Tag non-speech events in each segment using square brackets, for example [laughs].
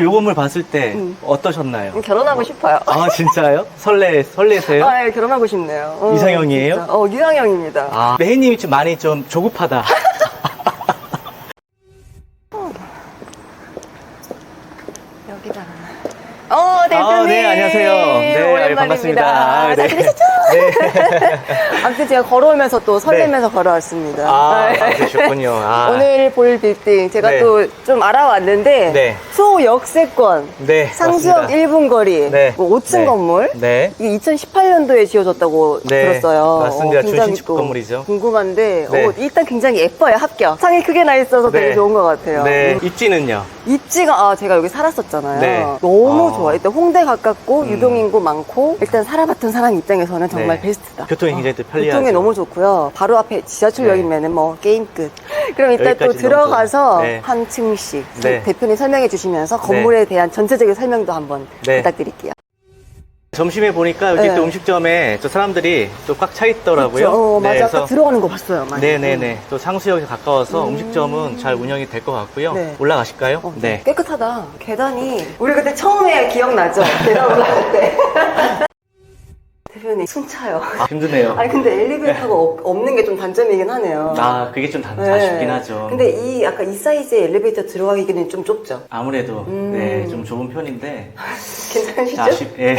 이 건물 봤을 때 음. 어떠셨나요? 결혼하고 싶어요. 아 진짜요? 설레 설레세요? 아, 예, 결혼하고 싶네요. 어, 이상형이에요? 진짜. 어, 이상형입니다. 아, 매니님이 좀 많이 좀 조급하다. [laughs] 여기다. 어, 대표님. 아, 네, 안녕하세요. 네, 오랜만입니다. 반갑습니다. 아, 잘 네. 지내셨죠? [laughs] 아무튼 제가 걸어오면서 또 설레면서 걸어왔습니다. 아, 네. 아, 그러셨군요. 아. [laughs] 오늘 볼 빌딩 제가 네. 또 좀 알아왔는데 네. 소역세권 네, 상수역 맞습니다. 1분 거리 네. 뭐 5층 네. 건물 네. 이게 2018년도에 지어졌다고 네, 들었어요. 맞습니다. 굉장히 준신축 또 건물이죠. 궁금한데 네. 어, 일단 굉장히 예뻐요 합격. 상이 크게 나 있어서 되게 네. 좋은 것 같아요. 네. 음. 입지는요? 입지가 아 제가 여기 살았었잖아요. 네. 너무 어. 좋아. 일단 홍대 가깝고 음. 유동인구 많고 일단 살아봤던 사람 입장에서는 정말 네. 베스트다. 교통이 굉장히 또 편리하죠. 교통이 너무 좋고요. 바로 앞에 지하철역이면 은 뭐 게임 끝. [laughs] 그럼 이따 또 들어가서. 네. 한 층씩 네. 대표님 설명해 주시 면서 건물에 대한 전체적인 설명도 한번 네. 부탁드릴게요. 점심에 보니까 여기 네. 또 음식점에 또 사람들이 또 꽉 차 있더라고요. 그렇죠. 어, 맞아. 네, 아까 들어가는 거 봤어요. 많이. 네네네. 또 상수역에 가까워서 음. 음. 식점은잘 운영이 될 것 같고요. 네. 올라가실까요? 어, 네. 깨끗하다. 계단이 우리 그때 처음에 기억나죠? [laughs] 계단 올라갈 때. 대표님 숨 차요. 아, 힘드네요. [laughs] 아니 근데 엘리베이터가 없- 없는 게 좀 단점이긴 하네요. 아, 그게 좀 단, 네. 아쉽긴 하죠. 근데 이 아까 이 사이즈의 엘리베이터 들어가기는 좀 좁죠. 아무래도 음. 네, 좀 좁은 편인데 [laughs] 괜찮으시죠? 아쉽 예.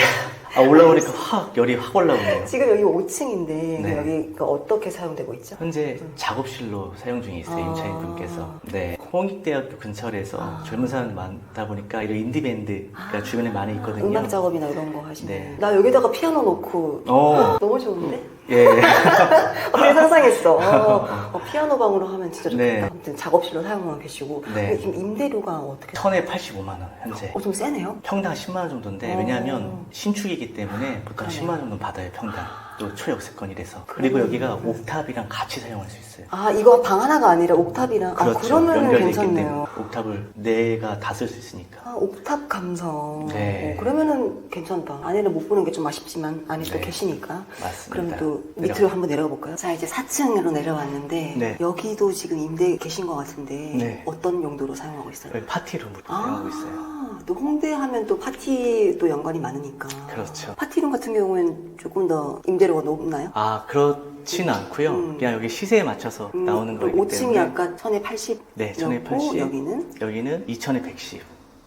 아, 올라오니까 확 열이 확 올라오네요. 지금 여기 5층인데 네. 여기가 어떻게 사용되고 있죠? 현재 작업실로 사용 중에 있어요, 아. 임차인 분께서. 네. 홍익대학교 근처에서 아. 젊은 사람이 많다 보니까 이런 인디밴드가 주변에 많이 있거든요. 음악 작업이나 이런 거 하시네. 네. 나 여기다가 피아노 놓고 어, [laughs] 너무 좋은데? 예. [laughs] 어떻게 상상했어. 어, 어, [laughs] 피아노 방으로 하면 진짜 좋겠다. 네. 아무튼 작업실로 사용하고 계시고. 네. 근데 지금 임대료가 어떻게? 천에 85만 원, 현재. 어, 좀 세네요. 평당 10만 원 정도인데, 어. 왜냐하면 신축이기 때문에 보통 그러네. 10만 원 정도 받아요, 평당. 또 초역세권이라서. 그리고. 여기가 옥탑이랑 같이 사용할 수 있어요. 아, 이거 방 하나가 아니라 옥탑이랑. 아, 연결돼 있기 괜찮네요. 때문에 옥탑을 네가 다 쓸 수 있으니까. 아, 옥탑 감성. 네. 어, 그러면은 괜찮다. 안에는 못 보는 게 좀 아쉽지만 안에 또 네. 계시니까. 맞습니다. 그럼 또 내려- 밑으로 한번 내려가 볼까요? 자, 이제 4층으로 내려왔는데 네. 여기도 지금 임대 계신 것 같은데 네. 어떤 용도로 사용하고 있어요? 여기 파티룸으로 사용하고 있어요. 아, 또 홍대 하면 또 파티도 연관이 많으니까. 그렇죠. 파티룸 같은 경우에는 조금 더 임대 료가 높나요? 아, 그렇지는 않고요. 음. 그냥 여기 시세에 맞춰서 음, 나오는 거기 5층이 때문에. 아까 1080 네, 1080. 여기는 여기는 2000에 110.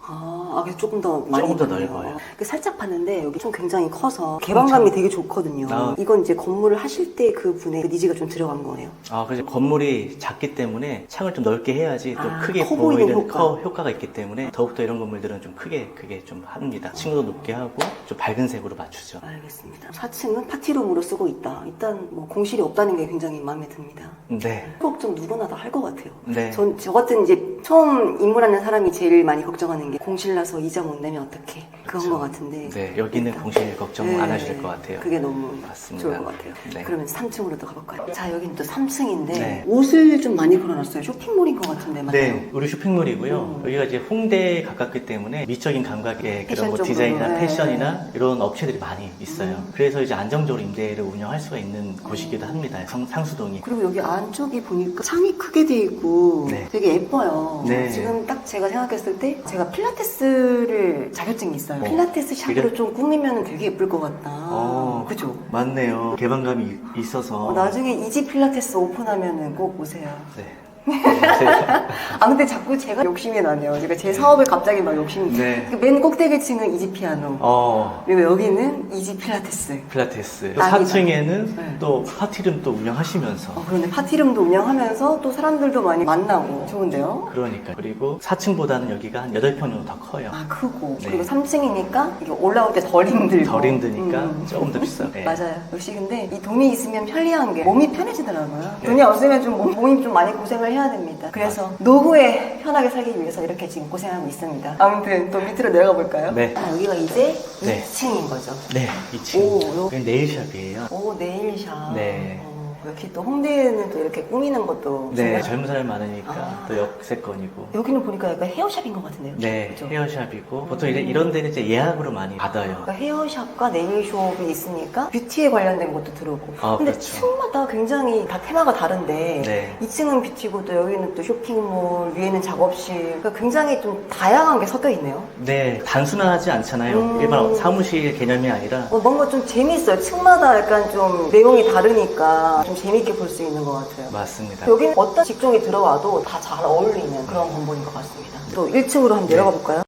아, 아, 조금 더 많이 조금 더 넓네요. 넓어요. 그 살짝 봤는데 여기 좀 굉장히 커서 개방감이 되게 좋거든요. 아. 이건 이제 건물을 하실 때 그 분의 그 니즈가 좀 들어간 거예요. 아, 그래서 건물이 작기 때문에 창을 좀 넓게 해야지 또 아, 크게 커 보이는 보이는 효과. 커- 효과가 있기 때문에 더욱더 이런 건물들은 좀 크게 크게 좀 합니다. 층도 높게 하고 좀 밝은 색으로 맞추죠. 알겠습니다. 4층은 파티룸으로 쓰고 있다. 일단 뭐 공실이 없다는 게 굉장히 마음에 듭니다. 네. 걱정 누구나 다 할 것 같아요. 네. 전, 저 같은 이제 처음 입문하는 사람이 제일 많이 걱정하는 게 공실 나서 이자 못 내면 어떡해. 그렇죠. 것 같은데. 네, 여기는 일단. 공실 걱정 네, 안 하실 것 같아요. 그게 너무 맞습니다. 좋을 것 같아요. 네. 그러면 3층으로 또 가볼까요? 자, 여기는 또 3층인데 네. 옷을 좀 많이 걸어놨어요. 쇼핑몰인 것 같은데 맞나요? 네, 우리 쇼핑몰이고요. 여기가 이제 홍대에 가깝기 때문에 미적인 감각의 그런 뭐 디자인이나 네. 패션이나 이런 업체들이 많이 있어요. 음. 그래서 이제 안정적으로 임대를 운영할 수가 있는 곳이기도 합니다. 상, 상수동이. 그리고 여기 안쪽이 보니까 창이 크게 돼 있고 네. 되게 예뻐요. 네. 지금 딱 제가 생각했을 때 제가 필라테스를 자격증이 있어요. 어, 필라테스 샵으로 그래? 좀 꾸미면 되게 예쁠 것 같다. 어. 그죠? 맞네요. 개방감이 이- 있어서. 어, 나중에 이지 필라테스 오픈하면은 꼭 오세요. 네. 아 근데 자꾸 제가 욕심이 나네요. 제가 제 사업에 갑자기 막 욕심이. 네. 그맨 꼭대기층은 이지 피아노. 어, 그리고 여기는 이지 필라테스. 필라테스. 아니다. 4층에는 네. 또 파티룸 또 운영하시면서. 어, 그런데 파티룸도 운영하면서 또 사람들도 많이 만나고 좋은데요? 그러니까. 그리고 4층보다는 여기가 한 8평 정도 더 커요. 아 크고 네. 그리고 3층이니까 이게 올라올 때 덜 힘들고 덜 힘드니까 음. 조금 더 비싸요. 네. 맞아요. 역시 근데 이 돈이 있으면 편리한 게 몸이 편해지더라고요. 돈이 없으면 좀 몸- 몸이 좀 많이 고생을 해야 됩니다. 그래서 노후에 편하게 살기 위해서 이렇게 지금 고생하고 있습니다. 아무튼 또 밑으로 내려가 볼까요? 네. 아, 여기가 이제 네. 2층인 거죠. 네, 2층. 오, 요- 여기 네일샵이에요. 오 네일샵. 네. 어, 역시 또 홍대는 또 이렇게 꾸미는 것도 네. 젊은 사람 많으니까 아. 또 역세권이고. 여기는 보니까 약간 헤어샵인 것 같은데요. 네, 그죠? 헤어샵이고 보통 이제 이런 데는 이제 예약으로 많이 받아요. 그러니까 헤어샵과 네일숍이 있으니까 뷰티에 관련된 것도 들어오고. 아, 근데 그렇죠. 층마다 굉장히 다 테마가 다른데 네. 2층은 뷰티고 또 여기는 또 쇼핑몰, 위에는 작업실. 그러니까 굉장히 좀 다양한 게 섞여 있네요. 네, 단순하지 않잖아요. 음. 일반 사무실 개념이 아니라 어, 뭔가 좀 재밌어요. 층마다 약간 좀 내용이 다르니까 좀 재밌게 볼 수 있는 것 같아요. 맞습니다. 여기는 어떤 직종이 들어와도 다 잘 어울리는 그런 건물인 것 같습니다. 또 1층으로 한번 내려가 볼까요?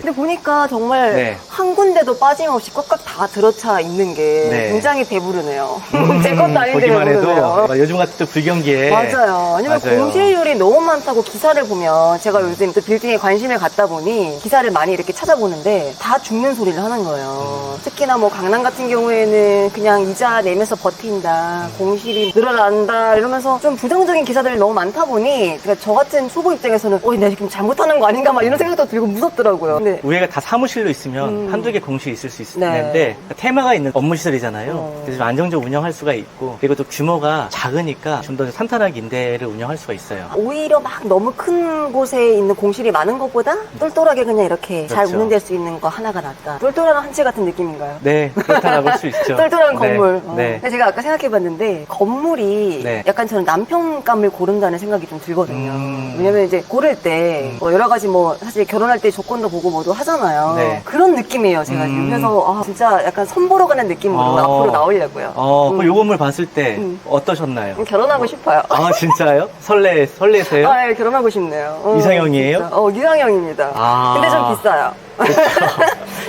근데 보니까 정말 네. 한 군데도 빠짐없이 꽉꽉 다 들어차 있는 게 네. 굉장히 배부르네요. [laughs] 제 것도 아닌데 보기만 해도 배부르네요. 요즘 같은 또 불경기에 맞아요. 아니면 맞아요. 공실률이 너무 많다고 기사를 보면 제가 요즘 또 빌딩에 관심을 갖다 보니 기사를 많이 이렇게 찾아보는데 다 죽는 소리를 하는 거예요. 음. 특히나 뭐 강남 같은 경우에는 그냥 이자 내면서 버틴다, 음. 공실이 늘어난다 이러면서 좀 부정적인 기사들이 너무 많다 보니 그러니까 저 같은 초보 입장에서는 어, 내가 지금 잘못하는 거 아닌가 막 이런 생각도 들고 무섭더라고요. 근데 우리가 다 사무실로 있으면 음. 한두 개 공실이 있을 수 네. 있는데 테마가 있는 업무시설이잖아요. 어. 그래서 좀 안정적으로 운영할 수가 있고 그리고 또 규모가 작으니까 좀더 탄탄하게 임대를 운영할 수가 있어요. 오히려 막 너무 큰 곳에 있는 공실이 많은 것보다 똘똘하게 그냥 이렇게 잘 그렇죠. 운영될 수 있는 거 하나가 낫다. 똘똘한 한 채 같은 느낌인가요? 네, 그렇다라고 할 수 [laughs] 있죠. 똘똘한 네, 건물. 어. 네. 근데 제가 아까 생각해봤는데 건물이 네. 약간 저는 남편감을 고른다는 생각이 좀 들거든요. 음. 왜냐면 이제 고를 때 음. 뭐 여러 가지 뭐 사실 결혼할 때 조건도 보고 뭐도 하잖아요. 네. 그런 느낌이에요, 제가 지금. 음. 그래서 아, 진짜 약간 선보러 가는 느낌으로 어. 앞으로 나오려고요. 어, 음. 그 요 건물 봤을 때 음. 어떠셨나요? 결혼하고 싶어요. 아, 진짜요? 설레, 설레세요? 아, 예, 결혼하고 싶네요. 어, 이상형이에요? 진짜. 어, 이상형입니다. 아. 근데 좀 비싸요.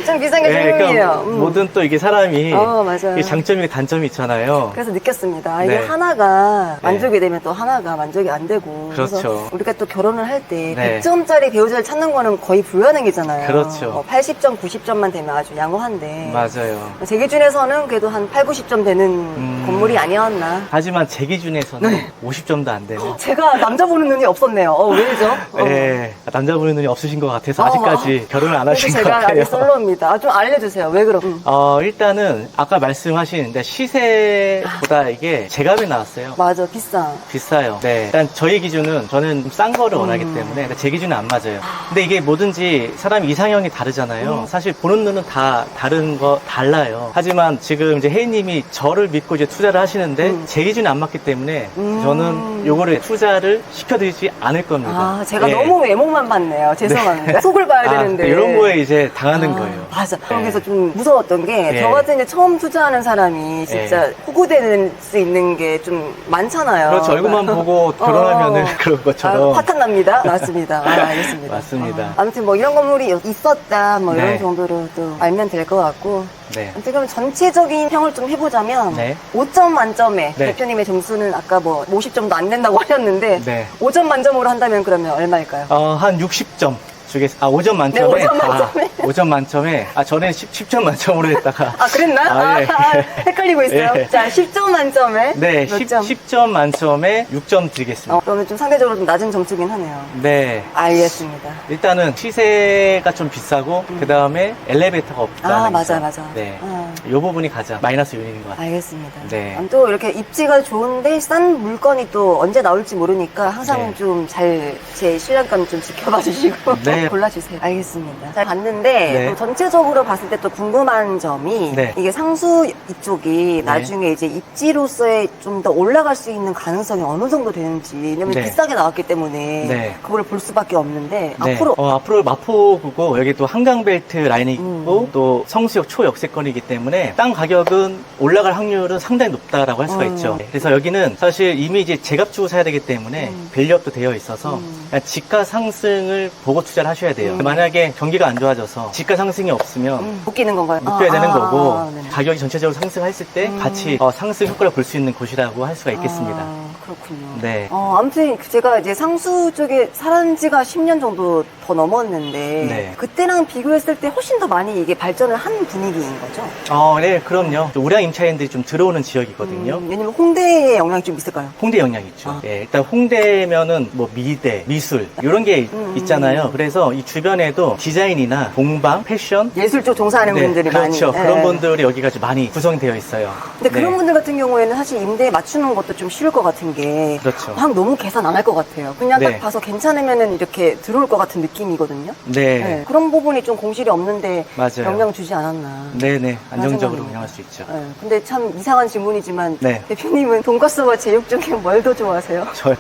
좀 비싼 게 네. 그러니까 음. 모든 또 이게 사람이 어, 맞아요. 이게 장점이 단점이 있잖아요. 그래서 느꼈습니다. 아, 이게 네. 하나가 네. 만족이 되면 또 하나가 만족이 안 되고. 그렇죠. 우리가 또 결혼을 할때 네. 100점짜리 배우자를 찾는 거는 거의 불가능이잖아요. 그렇죠. 80점, 90점만 되면 아주 양호한데. 맞아요. 제 기준에서는 그래도 한 8, 90점 되는 음. 건물이 아니었나. 하지만 제 기준에서는 50점도 안 되는. [laughs] 제가 남자 보는 눈이 없었네요. 어, 왜죠? 어. 네, 남자 보는 눈이 없으신 것 같아서 어, 아직까지 결혼을 안 하신 것 제가 같아요. 아직 솔로입니다. 아, 좀 알려주세요. 왜 그럼? 음. 어, 일단은 아까 말씀하신 시세보다 이게 제값이 나왔어요. 맞아, 비싸. 비싸요. 네. 일단 저희 기준은 저는 좀 싼 거를 원하기 음. 때문에 그러니까 제 기준은 안 맞아요. 근데 이게 뭐든지 사람 이상형이 다르잖아요. 음. 사실 보는 눈은 다 다른 거 달라요. 하지만 지금 이제 혜인님이 저를 믿고 이제 투자를 하시는데 음. 제 기준이 안 맞기 때문에 음. 저는 요거를 투자를 시켜드리지 않을 겁니다. 아, 제가 네. 너무 외모만 봤네요. 죄송합니다. 속을 봐야 아, 되는데. 이런 거에 이제 당하는 아, 거예요. 맞아. 네. 그래서 좀 무서웠던 게, 예. 저 같은 이제 처음 투자하는 사람이 진짜 예. 호구되는 수 있는 게 좀 많잖아요. 그렇죠. 얼굴만 보고 결혼하면은 어. [laughs] 그런 것처럼. 아, 파탄 납니다. 맞습니다. 아, 알겠습니다. 맞습니다. 아, 무튼뭐 이런 건물이 있었다, 뭐 이런 네. 정도로 또 알면 될 것 같고. 네. 아무튼 그럼 전체적인 평을 좀 해보자면, 네. 5점 만점에, 네. 대표님의 점수는 아까 뭐 50점도 안 된다고 [laughs] 하셨는데, 네. 5점 만점으로 한다면 그러면 얼마일까요? 어, 한 60점 주겠습니다. 아, 5점 만점에. 네, 5점 만점에. 아, 5점 만점에. 아, 전에 10, 점 만점으로 했다가. 아, 그랬나? 아, 예. 아, 헷갈리고 있어요. 예. 자, 10점 만점에. 네, 몇 10, 점? 10점 만점에 6점 드리겠습니다. 어, 그러면 좀 상대적으로 좀 낮은 점수긴 하네요. 네. 알겠습니다. 일단은 시세가 좀 비싸고, 그 다음에 엘리베이터가 없다는 아, 거. 맞아, 맞아. 네. 아, 이 부분이 가장 마이너스 요인인 것 같아요. 알겠습니다. 네. 음, 또 이렇게 입지가 좋은데 싼 물건이 또 언제 나올지 모르니까 항상 네. 좀 잘 제 신뢰감 좀 지켜봐 주시고 네. [laughs] 골라주세요. 알겠습니다. 잘 봤는데 네. 또 전체적으로 봤을 때 또 궁금한 점이 네. 이게 상수 이쪽이 나중에 이제 입지로서의 좀 더 올라갈 수 있는 가능성이 어느 정도 되는지 왜냐면 네. 비싸게 나왔기 때문에 네. 그걸 볼 수밖에 없는데 네. 앞으로 어, 앞으로 마포구고 여기 또 한강벨트 라인이 있고 음. 또 성수역 초역세권이기 때문에 땅 가격은 올라갈 확률은 상당히 높다라고 할 수가 음. 있죠. 그래서 여기는 사실 이미 이제 제값 주고 사야 되기 때문에 음. 밸류업도 되어 있어서 음. 그냥 지가 상승을 보고 투자를 하셔야 돼요. 음. 만약에 경기가 안 좋아져서 지가 상승이 없으면 음, 묶이는 건가요? 묶여야 아, 되는 아, 거고 아. 가격이 전체적으로 상승했을 때 음. 같이 어, 상승 효과를 볼 수 있는 곳이라고 할 수가 있겠습니다. 아, 그렇군요. 네. 어, 아무튼 제가 이제 상수 쪽에 살은 지가 10년 정도 더 넘었는데 네. 그때랑 비교했을 때 훨씬 더 많이 이게 발전을 한 분위기인 거죠. 어, 네, 그럼요. 우량 임차인들이 좀 들어오는 지역이거든요. 음, 왜냐면 홍대에 영향이 좀 있을까요? 홍대 영향 있죠. 아. 예, 일단 홍대면은 뭐 미대, 미술 이런 게 음. 있잖아요. 그래서 이 주변에도 디자인이나 공방, 패션 예술 쪽 종사하는 네, 분들이 그렇죠. 많이. 그런 예. 분들이 여기가 좀 많이 구성되어 있어요. 근데 그런 네. 분들 같은 경우에는 사실 임대에 맞추는 것도 좀 쉬울 것 같은 게 그렇죠. 막 너무 계산 안 할 것 같아요. 그냥 네. 딱 봐서 괜찮으면은 이렇게 들어올 것 같은 느낌이거든요. 네. 네, 그런 부분이 좀 공실이 없는데 맞아요. 영향 주지 않았나. 네네. 안정적으로 생각합니다. 운영할 수 있죠. 네, 근데 참 이상한 질문이지만 네. 대표님은 돈가스와 제육 중에 뭘 더 좋아하세요? [laughs] 저요.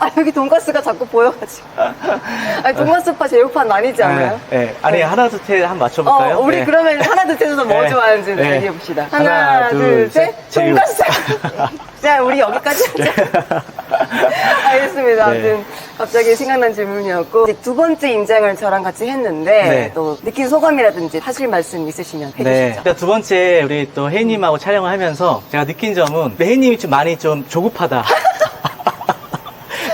아 여기 돈가스가 자꾸 보여가지고 아니 돈가스파 제육파 나뉘지 않아요? 네, 네. 아니, 네. 하나, 둘, 셋 한번 맞춰볼까요? 어, 우리 네. 그러면 하나 둘 셋에서 뭐 네. 좋아하는지 네. 얘기해 봅시다. 하나, 하나, 둘, 둘, 셋. 셋. 제육. 돈가스. [laughs] 자, 우리 여기까지 [laughs] 하자. 알겠습니다. 네. 아무튼 갑자기 생각난 질문이었고 이제 두 번째 임장을 저랑 같이 했는데 네. 또 느낀 소감이라든지 하실 말씀 있으시면 네. 해주시죠. 일단 두 번째 우리 또 혜인님하고 촬영을 하면서 제가 느낀 점은 네, 혜인님이 좀 많이 좀 조급하다.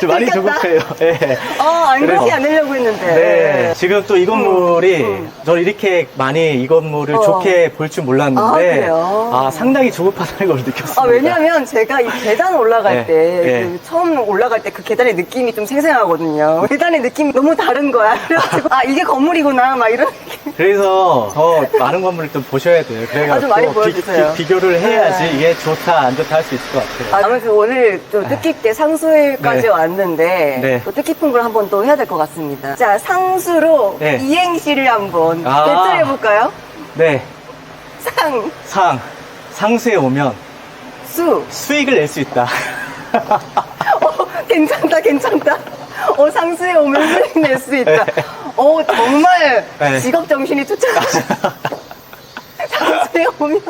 좀 많이 그러니까 조급해요. [laughs] 예. 아, 안 그러지 않으려고 했는데. 네. 지금 또 이 건물이 음. 저 이렇게 많이 이 건물을 어. 좋게 볼줄 몰랐는데 아, 그래요? 아, 상당히 조급하다는 걸 느꼈습니다. 아, 왜냐면 제가 이 계단 올라갈 네, 때, 네. 그 처음 올라갈 때 그 계단의 느낌이 좀 생생하거든요. 계단의 느낌이 너무 다른 거야. [laughs] 그래가지고, 아, 이게 건물이구나, 막 이런. 그래서 더 많은 건물을 좀 보셔야 돼요. 그래가지고 아주 많이 보여주세요. 비, 교를 해야지 네. 이게 좋다 안 좋다 할 수 있을 것 같아요. 아, 아무튼 오늘 또 뜻깊게 상수회까지 네. 왔는데 네. 또 뜻깊은 걸 한번 또 해야 될 것 같습니다. 자, 상수로 네. 이행시를 한번 아. 배틀해 볼까요? 네. 상, 상. 상수에 오면 수. 수익을 낼 수 있다. [laughs] 어, 괜찮다, 괜찮다. 어, 상수에 오면 수익 낼수 있다. [laughs] 어, 정말 네. 직업 정신이 쫓아가죠. 상수에 [laughs] 오면